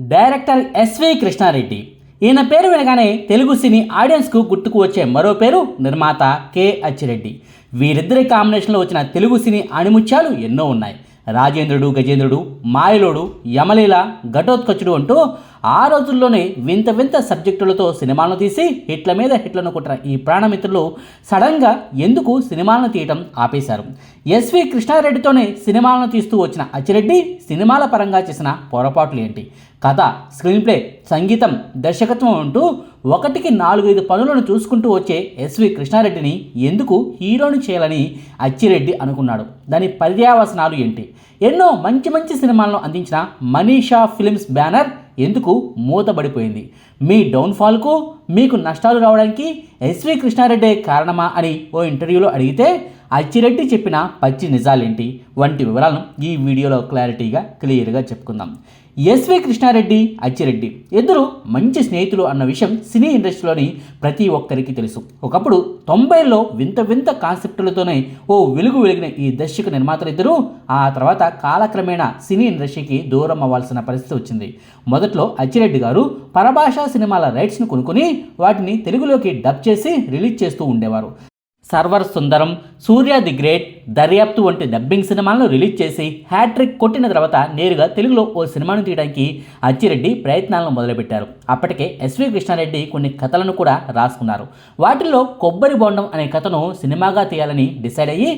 Director SV Krishna Reddy. ఈయన పేరు వినగానే తెలుగు సినీ ఆడియన్స్కు గుర్తుకు వచ్చే మరో పేరు నిర్మాత కె అచ్చిరెడ్డి. వీరిద్దరి కాంబినేషన్లో వచ్చిన తెలుగు సినీ అణిముత్యాలు ఎన్నో ఉన్నాయి. రాజేంద్రుడు గజేంద్రుడు మాయలోడు యమలీల ఘటోత్కచుడు అంటూ ఆ రోజుల్లోనే వింత వింత సబ్జెక్టులతో సినిమాలను తీసి హిట్ల మీద హిట్లను కొట్టిన ఈ ప్రాణమిత్రులు సడన్గా ఎందుకు సినిమాలను తీయటం ఆపేశారు? ఎస్వి కృష్ణారెడ్డితోనే సినిమాలను తీస్తూ వచ్చిన అచ్చిరెడ్డి సినిమాల పరంగా చేసిన పొరపాట్లు ఏంటి? కథ స్క్రీన్ప్లే సంగీతం దర్శకత్వం అంటూ ఒకటికి నాలుగైదు పనులను చూసుకుంటూ వచ్చే ఎస్వి కృష్ణారెడ్డిని ఎందుకు హీరోని చేయాలని అచ్చిరెడ్డి అనుకున్నాడు. దాని పర్యావసనాలు ఏంటి? ఎన్నో మంచి మంచి సినిమాలను అందించిన మనీషా ఫిలిమ్స్ బ్యానర్ ఎందుకు మూతబడిపోయింది? మీ డౌన్ఫాల్కు మీకు నష్టాలు రావడానికి ఎస్వి కృష్ణారెడ్డి కారణమా అని ఓ ఇంటర్వ్యూలో అడిగితే అచ్చిరెడ్డి చెప్పిన పచ్చి నిజాలేంటి? వంటి వివరాలను ఈ వీడియోలో క్లారిటీగా క్లియర్గా చెప్పుకుందాం. ఎస్వి కృష్ణారెడ్డి అచ్చిరెడ్డి. ఇద్దరు మంచి స్నేహితులు అన్న విషయం సినీ ఇండస్ట్రీలోని ప్రతి ఒక్కరికి తెలుసు. ఒకప్పుడు తొంభైలో వింత వింత కాన్సెప్టులతోనే ఓ వెలుగు వెలిగిన ఈ దర్శక నిర్మాతలు ఇద్దరు ఆ తర్వాత కాలక్రమేణా సినీ ఇండస్ట్రీకి దూరం అవ్వాల్సిన పరిస్థితి వచ్చింది. మొదట్లో అచ్చిరెడ్డి గారు పరభాషా సినిమాల రైట్స్ను కొనుక్కుని వాటిని తెలుగులోకి డబ్ చేసి రిలీజ్ చేస్తూ ఉండేవారు. Server Sundaram Surya the great Daryaptu వంటి డబ్బింగ్ సినిమాలను రిలీజ్ చేసి హ్యాట్రిక్ కొట్టిన తర్వాత నేరుగా తెలుగులో ఓ సినిమాను తీయడానికి అచ్చిరెడ్డి ప్రయత్నాలను మొదలుపెట్టారు. అప్పటికే ఎస్వి కృష్ణారెడ్డి కొన్ని కథలను కూడా రాసుకున్నారు. వాటిల్లో కొబ్బరి బొండం అనే కథను సినిమాగా తీయాలని డిసైడ్ అయ్యి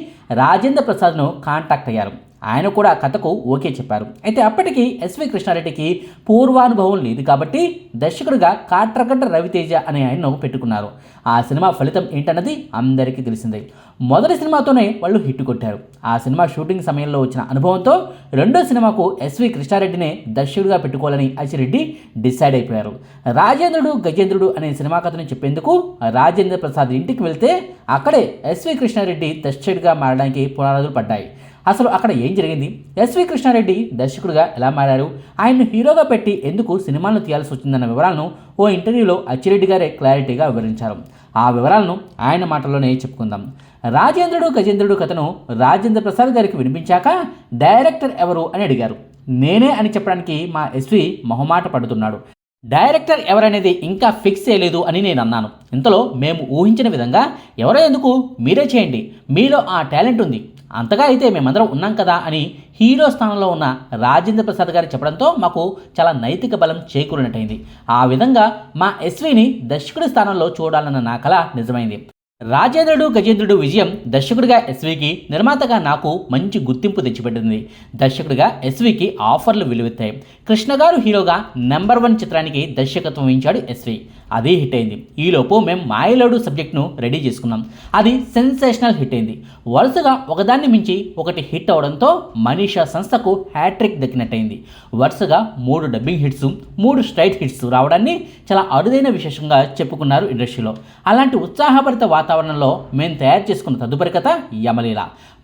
రాజేంద్ర ప్రసాద్ను కాంటాక్ట్ అయ్యారు. ఆయన కూడా కథకు ఓకే చెప్పారు. అయితే అప్పటికి ఎస్వి కృష్ణారెడ్డికి పూర్వానుభవం లేదు కాబట్టి దర్శకుడిగా కాట్రగడ్డ రవితేజ అనే ఆయన్ను పెట్టుకున్నారు. ఆ సినిమా ఫలితం ఏంటన్నది అందరికీ తెలిసిందే. మొదటి సినిమాతోనే వాళ్ళు హిట్ కొట్టారు. ఆ సినిమా షూటింగ్ సమయంలో వచ్చిన అనుభవంతో రెండో సినిమాకు ఎస్వి కృష్ణారెడ్డినే దర్శకుడిగా పెట్టుకోవాలని అచ్చిరెడ్డి డిసైడ్ అయిపోయారు. రాజేంద్రుడు గజేంద్రుడు అనే సినిమా కథను చెప్పేందుకు రాజేంద్ర ప్రసాద్ ఇంటికి వెళ్తే అక్కడే ఎస్వి కృష్ణారెడ్డి దర్శకుడిగా మారడానికి పునాదులు పడ్డాయి. అసలు అక్కడ ఏం జరిగింది? ఎస్వి కృష్ణారెడ్డి దర్శకుడిగా ఎలా మారారు? ఆయన్ను హీరోగా పెట్టి ఎందుకు సినిమాలను తీయాల్సి వచ్చిందన్న వివరాలను ఓ ఇంటర్వ్యూలో అచ్చిరెడ్డి గారే క్లారిటీగా వివరించారు. ఆ వివరాలను ఆయన మాటల్లోనే చెప్పుకుందాం. రాజేంద్రుడు గజేంద్రుడు కథను రాజేంద్ర ప్రసాద్ గారికి వినిపించాక డైరెక్టర్ ఎవరు అని అడిగారు. నేనే అని చెప్పడానికి మా ఎస్వి మొహమాట పడుతున్నాడు. డైరెక్టర్ ఎవరనేది ఇంకా ఫిక్స్ చేయలేదు అని నేను అన్నాను. ఇంతలో మేము ఊహించిన విధంగా ఎవరో ఎందుకు? మీరే చేయండి. మీలో ఆ టాలెంట్ ఉంది. అంతగా అయితే మేమందరం ఉన్నాం కదా అని హీరో స్థానంలో ఉన్న రాజేంద్ర ప్రసాద్ గారు చెప్పడంతో మాకు చాలా నైతిక బలం చేకూరినట్టయింది. ఆ విధంగా మా ఎస్విని దర్శకుడి స్థానంలో చూడాలన్న నా కళ నిజమైంది. రాజేంద్రుడు గజేంద్రుడు విజయం దర్శకుడిగా ఎస్వికి నిర్మాతగా నాకు మంచి గుర్తింపు తెచ్చిపెట్టింది. దర్శకుడిగా ఎస్వికి ఆఫర్లు విలువెత్తాయి. కృష్ణ గారు హీరోగా నెంబర్ వన్ చిత్రానికి దర్శకత్వం వహించాడు ఎస్వి. అది హిట్ అయింది. ఈలోపు మేము మాయలోడు సబ్జెక్ట్ను రెడీ చేసుకున్నాం. అది సెన్సేషనల్ హిట్ అయింది. వరుసగా ఒకదాన్ని మించి ఒకటి హిట్ అవడంతో మనీషా సంస్థకు హ్యాట్రిక్ దక్కినట్టయింది. వరుసగా మూడు డబ్బింగ్ హిట్స్ మూడు స్ట్రైట్ హిట్స్ రావడాన్ని చాలా అరుదైన విశేషంగా చెప్పుకున్నారు ఇండస్ట్రీలో. అలాంటి ఉత్సాహభరిత వాతావరణంలో మేము తయారు చేసుకున్న తదుపరి కథ యమలీల.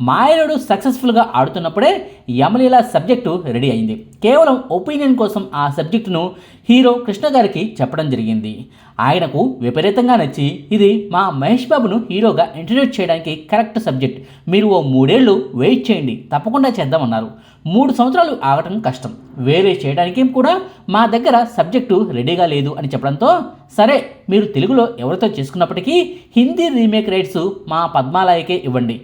మాయలుడు సక్సెస్ఫుల్గా ఆడుతున్నప్పుడే యమలీల సబ్జెక్టు రెడీ అయింది. కేవలం ఒపీనియన్ కోసం ఆ సబ్జెక్టును హీరో కృష్ణ గారికి చెప్పడం జరిగింది. ఆయనకు విపరీతంగా నచ్చి ఇది మా మహేష్ బాబును హీరోగా ఇంట్రడ్యూస్ చేయడానికి కరెక్ట్ సబ్జెక్ట్. మీరు ఓ మూడేళ్ళు వెయిట్ చేయండి తప్పకుండా చేద్దామన్నారు. మూడు సంవత్సరాలు ఆగటం కష్టం. వేరే చేయడానికి కూడా మా దగ్గర సబ్జెక్టు రెడీగా లేదు అని చెప్పడంతో సరే మీరు తెలుగులో ఎవరితో చేసుకున్నప్పటికీ హిందీ రీమేక్ రైట్స్ మా పద్మాలయకే ఇవ్వండి.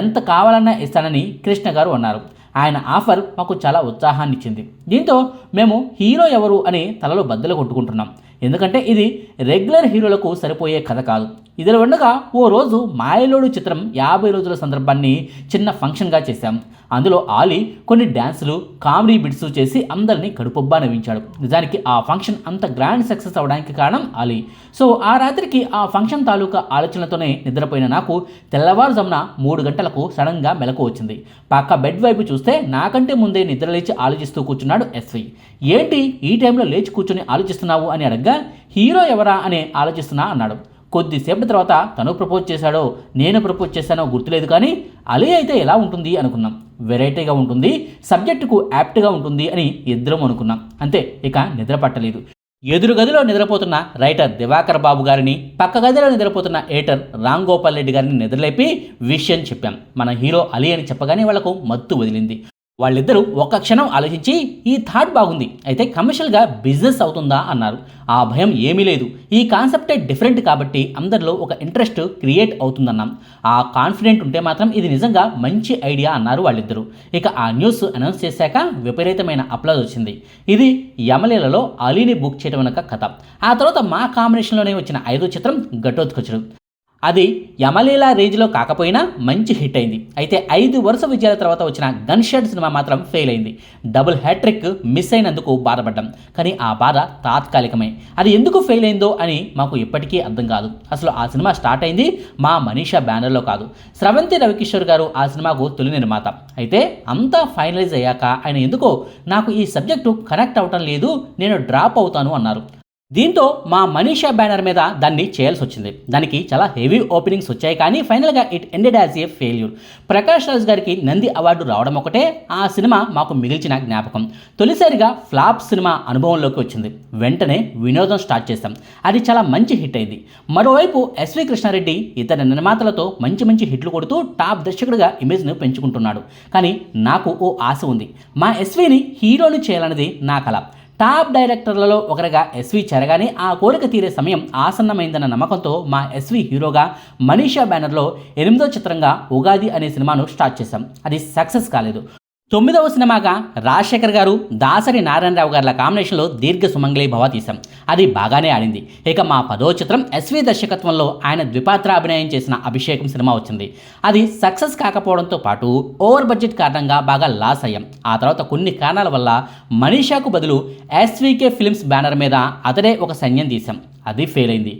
ఎంత కావాలన్నా ఇస్తానని కృష్ణ గారు అన్నారు. ఆయన ఆఫర్ మాకు చాలా ఉత్సాహాన్ని ఇచ్చింది దీంతో మేము హీరో ఎవరు అని తలలో బద్దలు కొట్టుకుంటున్నాం. ఎందుకంటే ఇది రెగ్యులర్ హీరోలకు సరిపోయే కథ కాదు. ఇదిలో ఉండగా ఓ రోజు మాయలోడు చిత్రం యాభై రోజుల సందర్భాన్ని చిన్న ఫంక్షన్గా చేశాం. అందులో ఆలీ కొన్ని డ్యాన్సులు కామెడీ బిట్స్ చేసి అందరినీ కడుపొబ్బా నవ్వించాడు. నిజానికి ఆ ఫంక్షన్ అంత గ్రాండ్ సక్సెస్ అవడానికి కారణం ఆలీ. సో ఆ రాత్రికి ఆ ఫంక్షన్ తాలూకా ఆలోచనలతోనే నిద్రపోయిన నాకు తెల్లవారుజామున మూడు గంటలకు సడన్గా మెలకు వచ్చింది. పక్క బెడ్ వైపు చూస్తే నాకంటే ముందే నిద్రలేచి ఆలోచిస్తూ కూర్చున్నాడు ఎస్వి. ఏంటి ఈ టైంలో లేచి కూర్చొని ఆలోచిస్తున్నావు? అని అడగ్గా హీరో ఎవరా అని ఆలోచిస్తున్నా అన్నాడు. కొద్దిసేపటి తర్వాత తను ప్రపోజ్ చేశాడో. నేను ప్రపోజ్ చేశానో గుర్తులేదు కానీ అలీ అయితే ఎలా ఉంటుంది అనుకున్నాం. వెరైటీగా ఉంటుంది సబ్జెక్టుకు యాప్ట్గా ఉంటుంది అని ఇద్దరం అనుకున్నాం. అంతే ఇక నిద్ర పట్టలేదు. ఎదురు గదిలో నిద్రపోతున్న రైటర్ దివాకర్ బాబు గారిని పక్క గదిలో నిద్రపోతున్న ఏటర్ రామ్ గోపాల్ రెడ్డి గారిని నిద్రలేపి విషయం చెప్పాం. మన హీరో అలీ అని చెప్పగానే వాళ్ళకు మత్తు వదిలింది. వాళ్ళిద్దరూ ఒక్క క్షణం ఆలోచించి ఈ థాట్ బాగుంది అయితే కమర్షియల్గా బిజినెస్ అవుతుందా? అన్నారు. ఆ భయం ఏమీ లేదు. ఈ కాన్సెప్టే డిఫరెంట్ కాబట్టి అందరిలో ఒక ఇంట్రెస్ట్ క్రియేట్ అవుతుందన్నాం. ఆ కాన్ఫిడెంట్ ఉంటే మాత్రం ఇది నిజంగా మంచి ఐడియా అన్నారు వాళ్ళిద్దరూ. ఇక ఆ న్యూస్ అనౌన్స్ చేశాక విపరీతమైన అప్లాజ్ వచ్చింది. ఇది యమలీలలో అలీని బుక్ చేయడం వెనక కథ. ఆ తర్వాత మా కాంబినేషన్లోనే వచ్చిన ఐదో చిత్రం ఘటోత్కచుడు. అది యమలీల రేంజ్లో కాకపోయినా మంచి హిట్ అయింది. అయితే ఐదు వరుస విజయాల తర్వాత వచ్చిన గన్ షాట్ సినిమా మాత్రం ఫెయిల్ అయింది. డబుల్ హ్యాట్రిక్ మిస్ అయినందుకు బాధపడ్డాం. కానీ ఆ బాధ తాత్కాలికమే. అది ఎందుకు ఫెయిల్ అయిందో అని మాకు ఇప్పటికీ అర్థం కాదు. అసలు ఆ సినిమా స్టార్ట్ అయింది మా మనీషా బ్యానర్లో కాదు. స్రవంతి రవికిషోర్ గారు ఆ సినిమాకు తొలి నిర్మాత. అయితే అంతా ఫైనలైజ్ అయ్యాక ఆయన ఎందుకో నాకు ఈ సబ్జెక్టు కనెక్ట్ అవటం లేదు నేను డ్రాప్ అవుతాను అన్నారు. దీంతో మా మనీషా బ్యానర్ మీద దాన్ని చేయాల్సి వచ్చింది. దానికి చాలా హెవీ ఓపెనింగ్స్ వచ్చాయి కానీ ఫైనల్గా it ended as a failure Prakash Raj గారికి నంది అవార్డు రావడం ఒకటే ఆ సినిమా మాకు మిగిల్చిన జ్ఞాపకం. తొలిసారిగా ఫ్లాప్ సినిమా అనుభవంలోకి వచ్చింది. వెంటనే వినోదం స్టార్ట్ చేశాం. అది చాలా మంచి హిట్ అయింది. మరోవైపు ఎస్వి కృష్ణారెడ్డి ఇతర నిర్మాతలతో మంచి మంచి హిట్లు కొడుతూ టాప్ దర్శకుడిగా ఇమేజ్ను పెంచుకుంటున్నాడు. కానీ నాకు ఓ ఆశ ఉంది. మా ఎస్విని హీరోని చేయాలన్నది నా కళ టాప్ డైరెక్టర్లలో ఒకరిగా ఎస్వి చేరగానే ఆ కోరిక తీరే సమయం ఆసన్నమైందన్న నమ్మకంతో మా ఎస్వి హీరోగా మనీషా బ్యానర్లో ఎనిమిదో చిత్రంగా ఉగాది అనే సినిమాను స్టార్ట్ చేశాం. అది సక్సెస్ కాలేదు. తొమ్మిదవ సినిమాగా రాజశేఖర్ గారు దాసరి నారాయణరావు గారుల కాంబినేషన్లో దీర్ఘ సుమంగళి భవ తీశాం అది బాగానే ఆడింది. ఇక మా పదో చిత్రం ఎస్వి దర్శకత్వంలో ఆయన ద్విపాత్ర అభినయం చేసిన అభిషేకం సినిమా వచ్చింది. అది సక్సెస్ కాకపోవడంతో పాటు ఓవర్ బడ్జెట్ కారణంగా బాగా లాస్ అయ్యాం. ఆ తర్వాత కొన్ని కారణాల వల్ల మనీషాకు బదులు ఎస్వికే ఫిల్మ్స్ బ్యానర్ మీద అతడే ఒక సైన్యం తీశాం. అది ఫెయిల్ అయింది.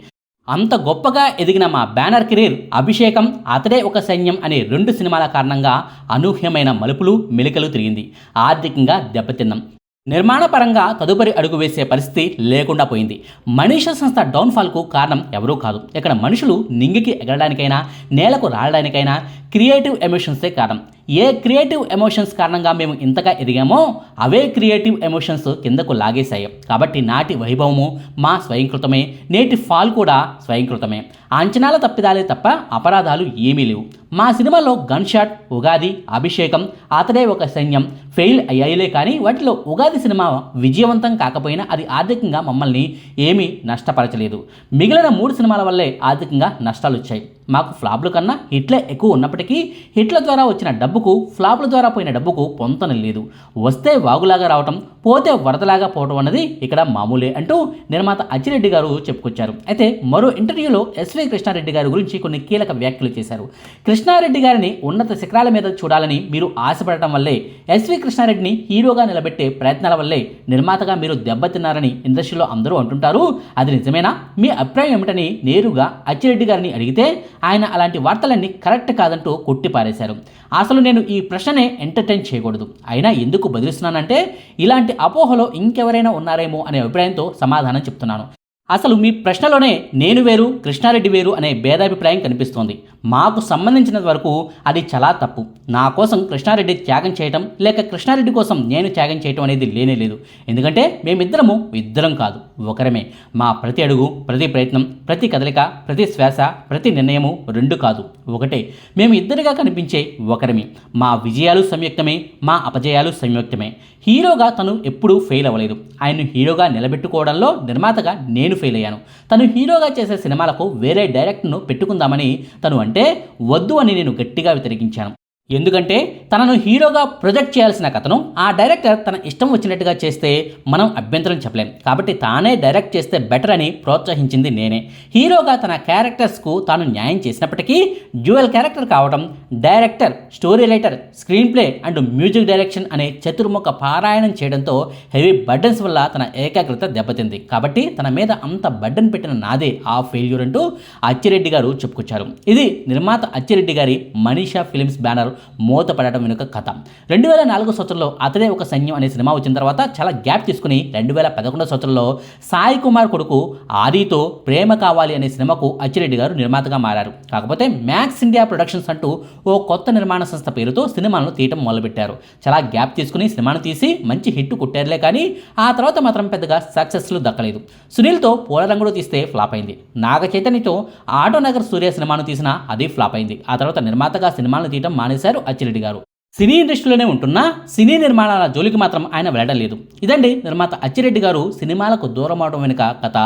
అంత గొప్పగా ఎదిగిన మా బ్యానర్ కెరీర్ అభిషేకం అతడే ఒక సైన్యం అనే రెండు సినిమాల కారణంగా అనూహ్యమైన మలుపులు మెలికలు తిరిగింది. ఆర్థికంగా దెబ్బతిన్నాం. నిర్మాణపరంగా తదుపరి అడుగు వేసే పరిస్థితి లేకుండా పోయింది. మనిష సంస్థ డౌన్ఫాల్కు కారణం ఎవరూ కాదు. ఇక్కడ మనుషులు నింగికి ఎగరడానికైనా నేలకు రావడానికైనా క్రియేటివ్ ఎమోషన్సే కారణం. ఏ క్రియేటివ్ ఎమోషన్స్ కారణంగా మేము ఇంతగా ఎదిగామో అవే క్రియేటివ్ ఎమోషన్స్ కిందకు లాగేశాయి. కాబట్టి నాటి వైభవము మా స్వయంకృతమే నేటి ఫాల్ కూడా స్వయంకృతమే. అంచనాల తప్పిదాలే తప్ప అపరాధాలు ఏమీ లేవు. మా సినిమాలో గన్ షాట్ ఉగాది అభిషేకం అతడే ఒక సైన్యం ఫెయిల్ అయ్యాయిలే కానీ వాటిలో ఉగాది సినిమా విజయవంతం కాకపోయినా అది ఆర్థికంగా మమ్మల్ని ఏమీ నష్టపరచలేదు. మిగిలిన మూడు సినిమాల వల్లే ఆర్థికంగా నష్టాలు వచ్చాయి మాకు ఫ్లాప్ల కన్నా హిట్లే ఎక్కువ ఉన్నప్పటికీ హిట్ల ద్వారా వచ్చిన డబ్బుకు ఫ్లాప్ల ద్వారా పోయిన డబ్బుకు పొంతన లేదు. వస్తే వాగులాగా రావటం పోతే వరదలాగా పోవటం అన్నది ఇక్కడ మామూలే అంటూ నిర్మాత అచ్చిరెడ్డి గారు చెప్పుకొచ్చారు. అయితే మరో ఇంటర్వ్యూలో ఎస్వి కృష్ణారెడ్డి గారి గురించి కొన్ని కీలక వ్యాఖ్యలు చేశారు. కృష్ణారెడ్డి గారిని ఉన్నత శిఖరాల మీద చూడాలని మీరు ఆశపడటం వల్లే ఎస్వి కృష్ణారెడ్డిని హీరోగా నిలబెట్టే ప్రయత్నాల వల్లే నిర్మాతగా మీరు దెబ్బతిన్నారని ఇండస్ట్రీలో అందరూ అంటుంటారు. అది నిజమేనా? మీ అభిప్రాయం ఏమిటని నేరుగా అచ్చిరెడ్డి గారిని అడిగితే ఆయన అలాంటి వార్తలన్నీ కరెక్ట్ కాదంటూ కొట్టిపారేశారు. అసలు నేను ఈ ప్రశ్ననే ఎంటర్టైన్ చేయకూడదు. అయినా ఎందుకు బదిలిస్తున్నానంటే ఇలాంటి అపోహలో ఇంకెవరైనా ఉన్నారేమో అనే అభిప్రాయంతో సమాధానం చెప్తున్నాను. అసలు మీ ప్రశ్నలోనే నేను వేరు కృష్ణారెడ్డి వేరు అనే భేదాభిప్రాయం కనిపిస్తోంది. మాకు సంబంధించినంత వరకు అది చాలా తప్పు. నా కోసం కృష్ణారెడ్డి త్యాగం చేయటం లేక కృష్ణారెడ్డి కోసం నేను త్యాగం చేయటం అనేది లేనే లేదు. ఎందుకంటే మేమిద్దరము ఇద్దరం కాదు ఒకరమే. మా ప్రతి అడుగు ప్రతి ప్రయత్నం ప్రతి కదలిక ప్రతి శ్వాస ప్రతి నిర్ణయము రెండు కాదు ఒకటే. మేము ఇద్దరిగా కనిపించే ఒకరమే. మా విజయాలు సంయుక్తమే మా అపజయాలు సంయుక్తమే. హీరోగా తను ఎప్పుడూ ఫెయిల్ అవ్వలేదు. ఆయన్ను హీరోగా నిలబెట్టుకోవడంలో నిర్మాతగా నేను ఫెయిల్ అయ్యాను. తను హీరోగా చేసే సినిమాలకు వేరే డైరెక్టర్ను పెట్టుకుందామని తను అంటే వద్దు అని నేను గట్టిగా వ్యతిరేకించాను ఎందుకంటే తనను హీరోగా ప్రొజెక్ట్ చేయాల్సిన కథను ఆ డైరెక్టర్ తన ఇష్టం వచ్చినట్టుగా చేస్తే మనం అభ్యంతరం చెప్పలేం. కాబట్టి తానే డైరెక్ట్ చేస్తే బెటర్ అని ప్రోత్సహించింది నేనే. హీరోగా తన క్యారెక్టర్స్కు తాను న్యాయం చేసినప్పటికీ డ్యూయల్ క్యారెక్టర్ కావడం director story writer screenplay and music direction అనే చతుర్ముఖ పారాయణం చేయడంతో హెవీ బర్డన్స్ వల్ల తన ఏకాగ్రత దెబ్బతింది. కాబట్టి తన మీద అంత బర్డన్ పెట్టిన నాదే ఆ ఫెయిల్యూర్ అంటూ అచ్చిరెడ్డి గారు చెప్పుకొచ్చారు. ఇది నిర్మాత అచ్చిరెడ్డి గారి మనీషా ఫిలిమ్స్ బ్యానర్ మూతపడటం వెనుక కథ. రెండు వేల నాలుగో సంవత్సరంలో అతడే ఒక సైన్యం అనే సినిమా వచ్చిన తర్వాత చాలా గ్యాప్ తీసుకుని రెండు వేల పదకొండో సంవత్సరంలో సాయి కుమార్ కొడుకు ఆదితో ప్రేమ కావాలి అనే సినిమాకు అచ్చిరెడ్డి గారు నిర్మాతగా మారారు. కాకపోతే మ్యాక్స్ ఇండియా ప్రొడక్షన్స్ అంటూ ఓ కొత్త నిర్మాణ సంస్థ పేరుతో సినిమాలను తీయటం మొదలుపెట్టారు. చాలా గ్యాప్ తీసుకుని సినిమాను తీసి మంచి హిట్ కొట్టారులే కానీ ఆ తర్వాత మాత్రం పెద్దగా సక్సెస్లు దక్కలేదు. సునీల్తో పూలరంగుడు తీస్తే ఫ్లాప్ అయింది. నాగ చైతన్యతో ఆటో నగర్ సూర్య సినిమాను తీసినా అది ఫ్లాప్ అయింది. ఆ తర్వాత నిర్మాతగా సినిమాలను తీయటం మానేశారు. అచ్చిరెడ్డి గారు. సినీ ఇండస్ట్రీలోనే ఉంటున్నా సినీ నిర్మాణాల జోలికి మాత్రం ఆయన వెళ్ళలేదు ఇదండి నిర్మాత అచ్చిరెడ్డి గారు సినిమాలకు దూరం అవడం వెనుక కథ.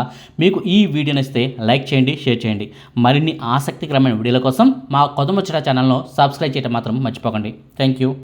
మీకు ఈ వీడియో నచ్చితే లైక్ చేయండి షేర్ చేయండి. మరిన్ని ఆసక్తికరమైన వీడియోల కోసం మా కొదముచ్చట ఛానల్ను సబ్స్క్రైబ్ చేయడం మాత్రం మర్చిపోకండి. Thank you.